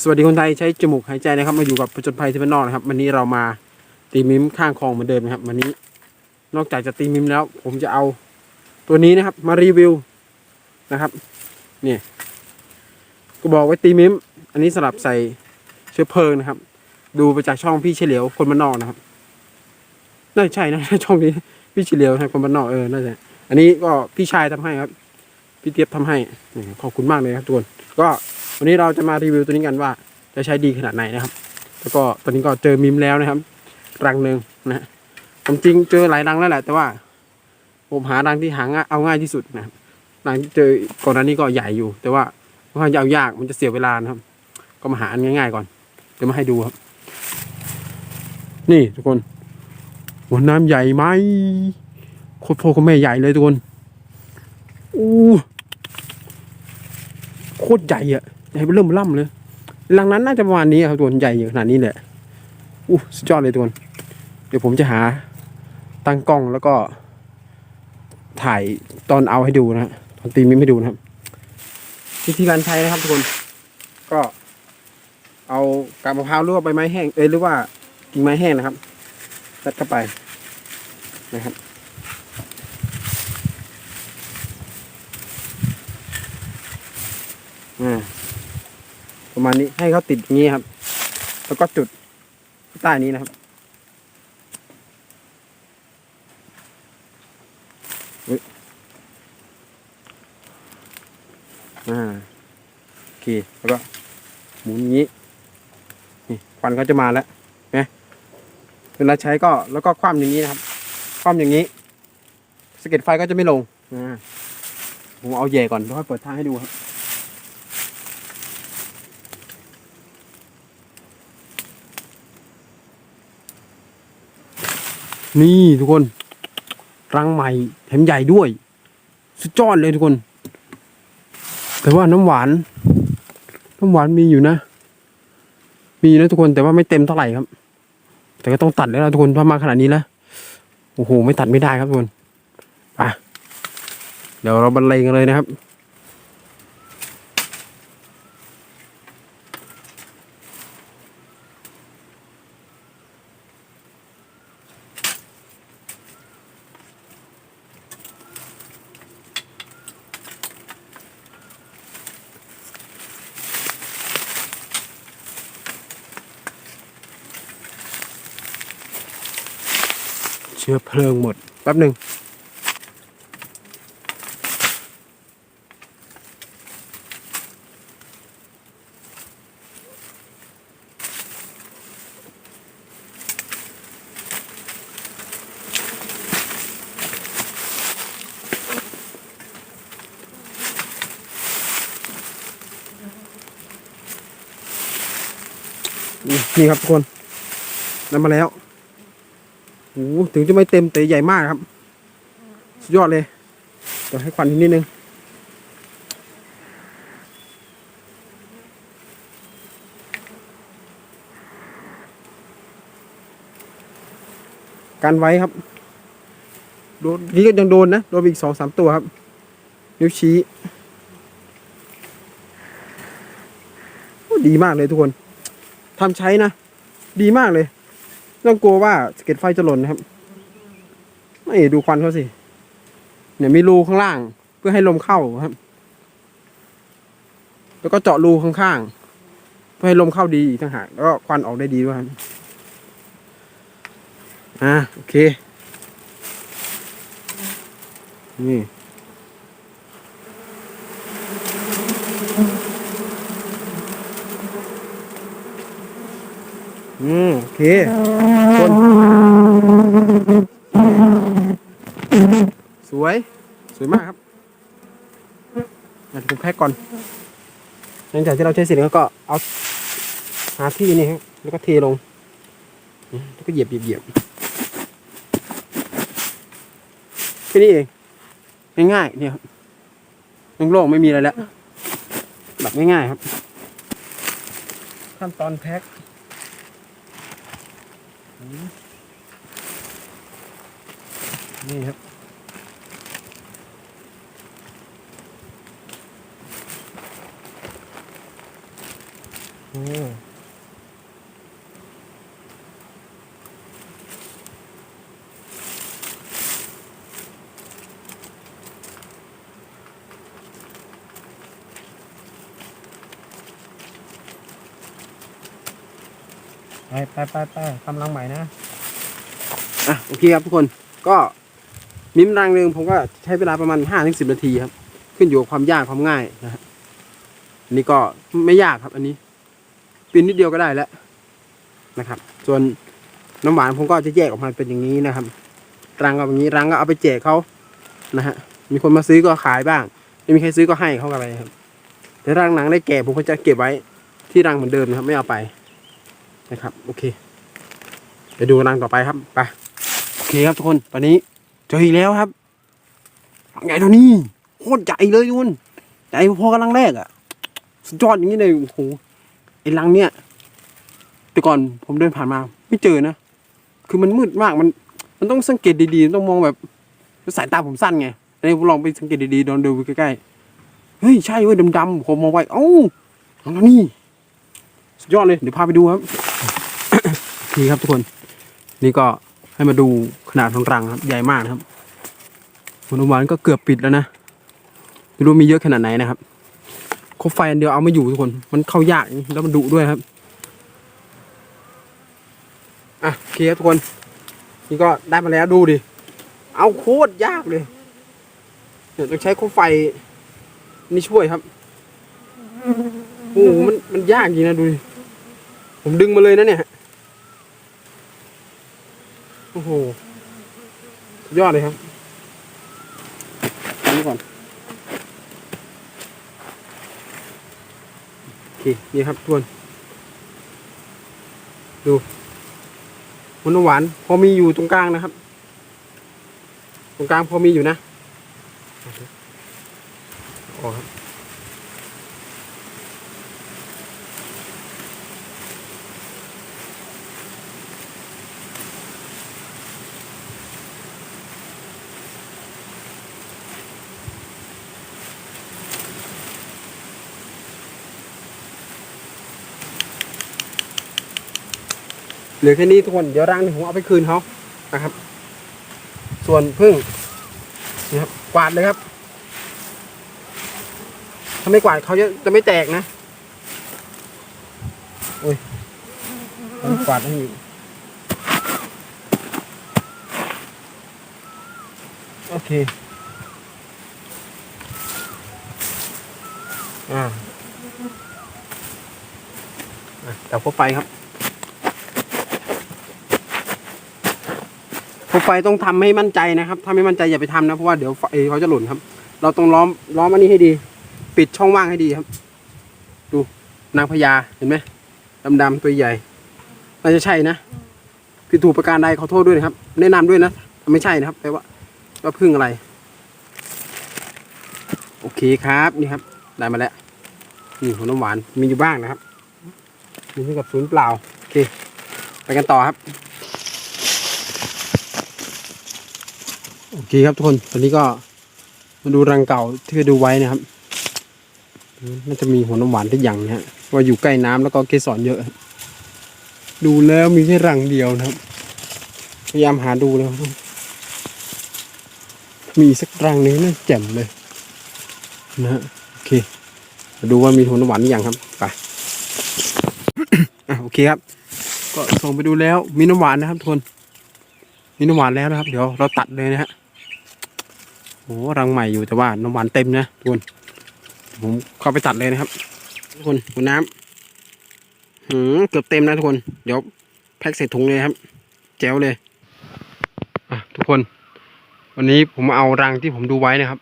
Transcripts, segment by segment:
สวัสดีคนไทยใช้จมูกหายใจนะครับ มาอยู่กับประจนภัยที่บ้านนอกนะครับ วันนี้เรามาตีมิมข้างคลองเหมือนเดิมนะครับ วันนี้นอกจากจะตีมิมแล้ว ผมจะเอาตัวนี้นะครับ มารีวิวนะครับนี่ก็บอกไว้ตีมิมอันนี้สลับใส่เชื้อเพลิงนะครับ ดูไปจากช่องพี่เฉลียวคนบ้านนอกนะครับน่าจะใช่นะช่องนี้พี่เฉลียวนะคนบ้านนอกเออน่าจะอันนี้ก็พี่ชายทำให้ครับ พี่เตียบทำให้ขอบคุณมากเลยครับทุกคนก็ วันนี้เราจะมารีวิวตัวนี้กันว่าจะใช้ดีขนาดไหนนะครับ แล้วก็ตอนนี้ก็เจอมิมแล้วนะครับ รังหนึ่งนะผมจริงเจอหลายรังแล้วแหละ แต่ว่าผมหารังที่หาง่ายเอาง่ายที่สุดนะครับรังที่เจอก่อนหน้านี้ก็ใหญ่อยู่ แต่ว่าเพราะว่าจะเอายากมันจะเสียเวลานะครับ ก็มาหาอันง่ายๆก่อนเดี๋ยวมาให้ดูครับ นี่ทุกคนหัวน้ำใหญ่ไหมโคตรพ่อโคตรแม่ใหญ่เลยทุกคนอู้โคตรใหญ่อะ ใหญ่เริ่มล่ำเลยรังนั้นน่าจะประมาณนี้ครับตัวใหญ่ขนาดนี้แหละอู้สุดยอดเลยตัวคนเดี๋ยวผมจะหาตั้งกล้องแล้วก็ ถ่ายตอนเอาให้ดูนะฮะตอนตีมิมให้ดูนะครับ วิธีการใช้นะครับทุกคน ก็เอากาบมะพร้าวหรือว่าใบไม้แห้งเอ้ยหรือว่ากิ่งไม้แห้งนะครับยัดเข้าไปนะครับอ่า มาณนี้ให้เขาติดงี้ครับ แล้วก็จุดใต้นี้นะครับอ่าโอเคแล้วก็หมุนงี้นี่ควันเขาจะมาแล้วนะเวลาใช้ก็แล้วก็คว่ำอย่างนี้นะครับ คว่ำอย่างนี้สะเก็ดไฟก็จะไม่ลงอ่าผมเอาแย่ก่อนแล้วค่อยเปิดทางให้ดูครับ นี่ทุกคน รังใหม่แถมใหญ่ด้วย สุดยอดเลยทุกคน แต่ว่าน้ำหวาน น้ำหวานมีอยู่นะ มีนะทุกคนแต่ว่าไม่เต็มเท่าไหร่ครับ แต่ก็ต้องตัดแล้วนะทุกคนเพราะมาขนาดนี้แล้วโอ้โหไม่ตัดไม่ได้ครับทุกคนไปเดี๋ยวเราบรรเลงกันเลยนะครับ ชื้อเพลิงหมดแป๊บหนึ่งนี่นี่ครับทุกคนนำมาแล้ว โอ้ถึงจะไม่เต็มแต่ใหญ่มากครับ สุดยอดเลยเดี๋ยวให้ควันนิดนึงการไว้ครับโดนนี่ก็ยังโดนนะ โดนอีกสองสามตัวครับ นิ้วชี้ดีมากเลยทุกคนทำใช้นะ ดีมากเลย ต้องกลัวว่าสเก็ดไฟจะหล่นนะครับไม่ดูควันเขาสิ เนี่ยมีรูข้างล่าง เพื่อให้ลมเข้าครับ แล้วก็เจาะรูข้างๆเพื่อให้ลมเข้าดีอีกต่างหากแล้วก็ควันออกได้ดีด้วยครับอ่าโอเค นี่ อืมโอเคคนสวย สวยมากครับอะเดี๋ยวผมแพ็กก่อน หลังจากที่เราใช้เสร็จแล้วก็เอาหาที่นี่ครับแล้วก็เทลงนี่แล้วก็เหยียบเหยียบเหยียบแค่นี้เอง ง่ายๆเนี่ยครับโล่งๆไม่มีอะไรแล้ว แบบง่ายๆครับ ขั้นตอนแพ็ค นี่ครับ ไปไปไปไปทำรังใหม่นะ อะโอเคครับทุกคนก็มิมรังหนึ่งผมก็ใช้เวลาประมาณห้าถึงสิบนาทีครับ ขึ้นอยู่กับความยากความง่ายนะฮะอันนี้ก็ไม่ยากครับ อันนี้ปีนนิดเดียวก็ได้แล้วนะครับ ส่วนน้ำหวานผมก็จะแยกออกมาเป็นอย่างนี้นะครับ รังก็อย่างนี้รังก็เอาไปแจกเขานะฮะมีคนมาซื้อก็ขายบ้างไม่มีใครซื้อก็ให้เขากันไปครับแต่รังหนังได้แก่ผมก็จะเก็บไว้ที่รังเหมือนเดิมนะครับ ไม่เอาไป นะครับ โอเค ไปดูรังต่อไปครับไปโอเคครับทุกคน ตอนนี้เจออีกแล้วครับรังใหญ่เท่านี้โคตรใหญ่เลยทุกคนใหญ่พอกับรังแรกอะสุดยอดอย่างนี้เลยโอ้โหไอ้รังเนี้ยแต่ก่อนผมเดินผ่านมา ไม่เจอนะ คือมันมืดมากมันมันต้องสังเกตดีๆ ต้องมองแบบสายตาผมสั้นไงอันนี้ผมลองไปสังเกตดีๆลองดูใกล้ๆ เฮ้ย ใช่เว้ยดำๆผมมองไว้เอ้ารังเท่านี้สุดยอดเลย เดี๋ยวพาไปดูครับ โอเครับทุกคน นี่ก็ให้มาดูขนาดของรังครับ ใหญ่มากนะครับผลหวานก็เกือบปิดแล้วนะไม่รู้มีเยอะขนาดไหนนะครับคบไฟอันเดียวเอาไม่อยู่ทุกคน มันเข้ายากแล้วมันดุด้วยครับอะโอเคครับทุกคน นี่ก็ได้มาแล้วดูดิ เอาโคตรยากเลยเดี๋ยวต้องใช้คบไฟนี่ช่วยครับโอ้โหมันมันยากจริงนะดูดิผมดึงมาเลยนะเนี่ย โอ้โห ยอดเลยครับนนี้ก่อน โอเค นี่ครับทุกคน ดูมันหวาน พอมีอยู่ตรงกลางนะครับ ตรงกลางพอมีอยู่นะ ออกครับ เหลือแค่นี้ทุกคน เดี๋ยวรังนี่ผมเอาไปคืนเขานะครับ ส่วนพึ่งนี่ครับกวาดเลยครับ ถ้าไม่กวาดเขาจะจะไม่แตกนะโอ้ยกวาดให้อยู่โอเค อ่าอะจับเข้าไปครับ พวก ไฟต้องทำให้มั่นใจนะครับถ้าไม่มั่นใจอย่าไปทำนะเพราะว่าเดี๋ยวไฟเขาจะหล่นครับ เราต้องล้อมล้อมอันนี้ให้ดี ปิดช่องว่างให้ดีครับ ดูนางพญาเห็นไหมดำๆตัวใหญ่น่าจะใช่นะผิดถูกประการใดขอโทษด้วยนะครับ แนะนำด้วยนะไม่ใช่นะครับแปลว่าว่าพึ่งอะไร โอเคครับนี่ครับ ได้มาแล้วนี่หัวน้ำหวานมีอยู่บ้างนะครับมีเท่ากับศูนย์เปล่าโอเค ไปกันต่อครับ โอเคครับทุกคนตอนนี้ก็มาดูรังเก่าที่เคยดูไว้นะครับน่าจะมีหัวน้ำหวานทุกอย่างนะฮะว่าอยู่ใกล้น้ำแล้วก็เกสรเยอะ ดูแล้วมีแค่รังเดียวนะครับ พยายามหาดูแล้วมีสักรังนึงน่าแจ่มเลย นะฮะโอเคมาดูว่ามีหัวน้ำหวานหรือยังครับไปอะโอเคครับ ก็ส่งไปดูแล้วมีน้ำหวานนะครับทุกคนมีน้ำหวานแล้วนะครับ เดี๋ยวเราตัดเลยนะฮะ โอ้รังใหม่อยู่แต่ว่าน้ำหวานเต็มนะทุกคนผมเข้าไปตัดเลยนะครับ ทุกคนหัวน้ำหืมเกือบเต็มนะทุกคน เดี๋ยวแพ็คใส่ถุงเลยครับ แจ๋วเลยอะทุกคน วันนี้ผมเอารังที่ผมดูไว้นะครับ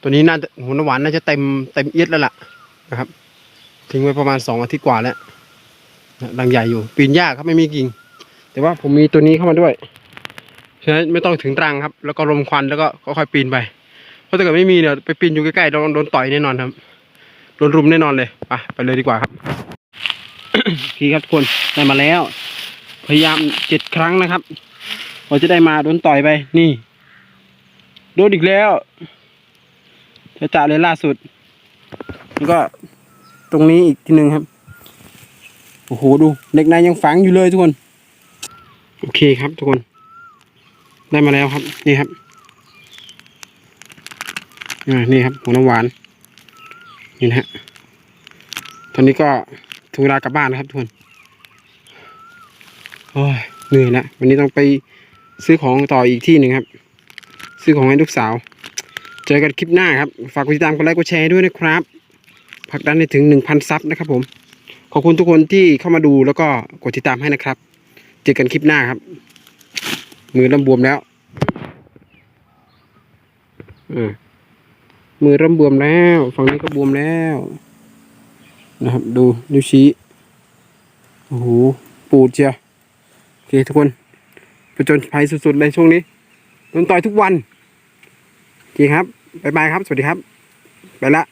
ตัวนี้น่าจะหัวน้ำหวานน่าจะเต็มเต็มเอียดแล้วล่ะนะครับ ทิ้งไว้ประมาณสองอาทิตย์กว่าแล้วรังใหญ่อยู่ ปีนยากครับไม่มีกิ่ง แต่ว่าผมมีตัวนี้เข้ามาด้วย ฉะนั้นไม่ต้องถึงตรังครับ แล้วก็ลมควันแล้วก็ค่อยๆปีนไป เพราะถ้าเกิดไม่มีเนี่ยไปปีนอยู่ใกล้ๆโดนโดนต่อยแน่นอนครับโดนรุมแน่นอนเลยไปไปเลยดีกว่าครับโอเคครับทุกคนได้มาแล้ว พยายามเจ็ดครั้งนะครับพอจะได้มาโดนต่อยไป นี่โดนอีกแล้วจะจ่าเลยล่าสุด แล้วก็ตรงนี้อีกทีหนึ่งครับ โอ้โหดูเด็กในยังฝังอยู่เลยทุกคน โอเคครับทุกคน ได้มาแล้วครับ นี่ครับอ่านี่ครับหัวน้ำหวาน นี่นะฮะตอนนี้ก็ถึงเวลากลับบ้านแล้วครับทุกคนโอ้ยเหนื่อยละวันนี้ต้องไปซื้อของต่ออีกที่หนึ่งครับ ซื้อของให้ลูกสาว เจอกันคลิปหน้าครับ ฝากกดติดตามกดไลค์กดแชร์ด้วยนะครับผลักดันให้ถึงหนึ่งพันซับนะครับผม ขอบคุณทุกคนที่เข้ามาดูแล้วก็กดติดตามให้นะครับ เจอกันคลิปหน้าครับ มือเริ่มบวมแล้ว อืมมือเริ่มบวมแล้ว ฝั่งนี้ก็บวมแล้ว นะครับ ดูนิ้วชี้โอ้โหปูดเชียวโอเคทุกคนประจนภัยสุดๆเลยช่วงนี้โดนต่อยทุกวันโอเคครับบ๊ายบายครับ สวัสดีครับ ไปละ